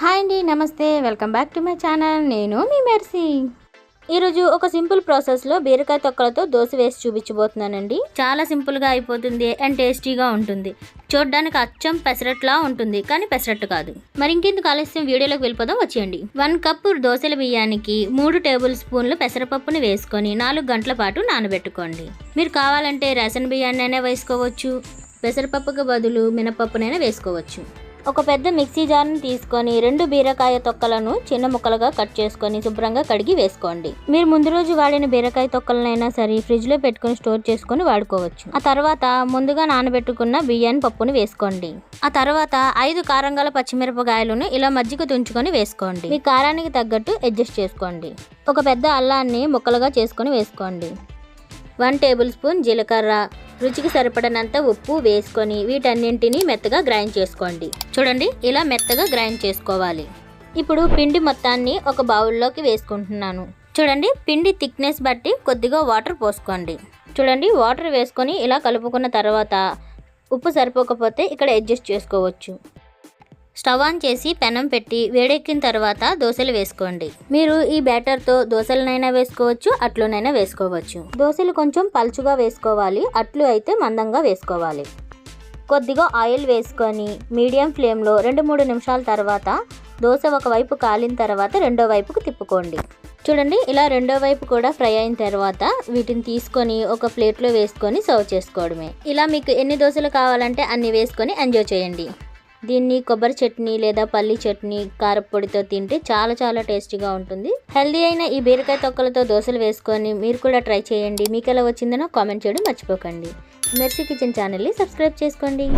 Hi అండి నమస్తే. Welcome back to my channel. నేను మీ మెర్సీ. ఈరోజు ఒక సింపుల్ ప్రాసెస్లో బీరకాయ తొక్కలతో దోశ వేసి చూపించబోతున్నానండి. చాలా సింపుల్గా అయిపోతుంది అండ్ టేస్టీగా ఉంటుంది. చూడడానికి అచ్చం పెసరట్లా ఉంటుంది కానీ పెసరట్టు కాదు. మరి ఇంకెందుకు ఆలస్యం? వీడియోలోకి వెళ్ళిపోదాం వచ్చేయండి. వన్ కప్పు దోశల బియ్యానికి మూడు టేబుల్ స్పూన్లు పెసరపప్పుని వేసుకొని నాలుగు గంటల పాటు నానబెట్టుకోండి. మీరు కావాలంటే రేషన్ బియ్యాన్ని అయినా వేసుకోవచ్చు. పెసరపప్పుకు బదులు మినపప్పునైనా వేసుకోవచ్చు. ఒక పెద్ద మిక్సీ జార్ని తీసుకొని రెండు బీరకాయ తొక్కలను చిన్న ముక్కలుగా కట్ చేసుకొని శుభ్రంగా కడిగి వేసుకోండి. మీరు ముందు రోజు వాడిన బీరకాయ తొక్కలనైనా సరే ఫ్రిడ్జ్లో పెట్టుకొని స్టోర్ చేసుకొని వాడుకోవచ్చు. ఆ తర్వాత ముందుగా నానబెట్టుకున్న బియ్యాన్ని పప్పుని వేసుకోండి. ఆ తర్వాత ఐదు కారంగాల పచ్చిమిరపకాయలను ఇలా మజ్జిగ తుంచుకొని వేసుకోండి. మీ కారానికి తగ్గట్టు అడ్జస్ట్ చేసుకోండి. ఒక పెద్ద అల్లాన్ని ముక్కలుగా చేసుకొని వేసుకోండి. వన్ టేబుల్ స్పూన్ జీలకర్ర రుచికి సరిపడినంత ఉప్పు వేసుకొని వీటన్నింటినీ మెత్తగా గ్రైండ్ చేసుకోండి. చూడండి ఇలా మెత్తగా గ్రైండ్ చేసుకోవాలి. ఇప్పుడు పిండి మొత్తాన్ని ఒక బౌల్లోకి వేసుకుంటున్నాను. చూడండి పిండి థిక్నెస్ బట్టి కొద్దిగా వాటర్ పోసుకోండి. చూడండి వాటర్ వేసుకొని ఇలా కలుపుకున్న తర్వాత ఉప్పు సరిపోకపోతే ఇక్కడ అడ్జస్ట్ చేసుకోవచ్చు. స్టవ్ ఆన్ చేసి పెనం పెట్టి వేడెక్కిన తర్వాత దోశలు వేసుకోండి. మీరు ఈ బ్యాటర్తో దోశలనైనా వేసుకోవచ్చు అట్లునైనా వేసుకోవచ్చు. దోశలు కొంచెం పలుచుగా వేసుకోవాలి అట్లు అయితే మందంగా వేసుకోవాలి. కొద్దిగా ఆయిల్ వేసుకొని మీడియం ఫ్లేమ్లో రెండు మూడు నిమిషాల తర్వాత దోశ ఒకవైపు కాలిన తర్వాత రెండో వైపుకు తిప్పుకోండి. చూడండి ఇలా రెండో వైపు కూడా ఫ్రై అయిన తర్వాత వీటిని తీసుకొని ఒక ప్లేట్లో వేసుకొని సర్వ్ చేసుకోవడమే. ఇలా మీకు ఎన్ని దోశలు కావాలంటే అన్ని వేసుకొని ఎంజాయ్ చేయండి. దీన్ని కొబ్బరి చట్నీ లేదా పల్లి చట్నీ కారపొడితో తింటే చాలా చాలా టేస్టీగా ఉంటుంది. హెల్దీ అయిన ఈ బీరకాయ తొక్కలతో దోశలు వేసుకొని మీరు కూడా ట్రై చేయండి. మీకు ఎలా వచ్చిందనో కామెంట్ చేయడం మర్చిపోకండి. మెర్సీ కిచెన్ ఛానల్ని సబ్స్క్రైబ్ చేసుకోండి.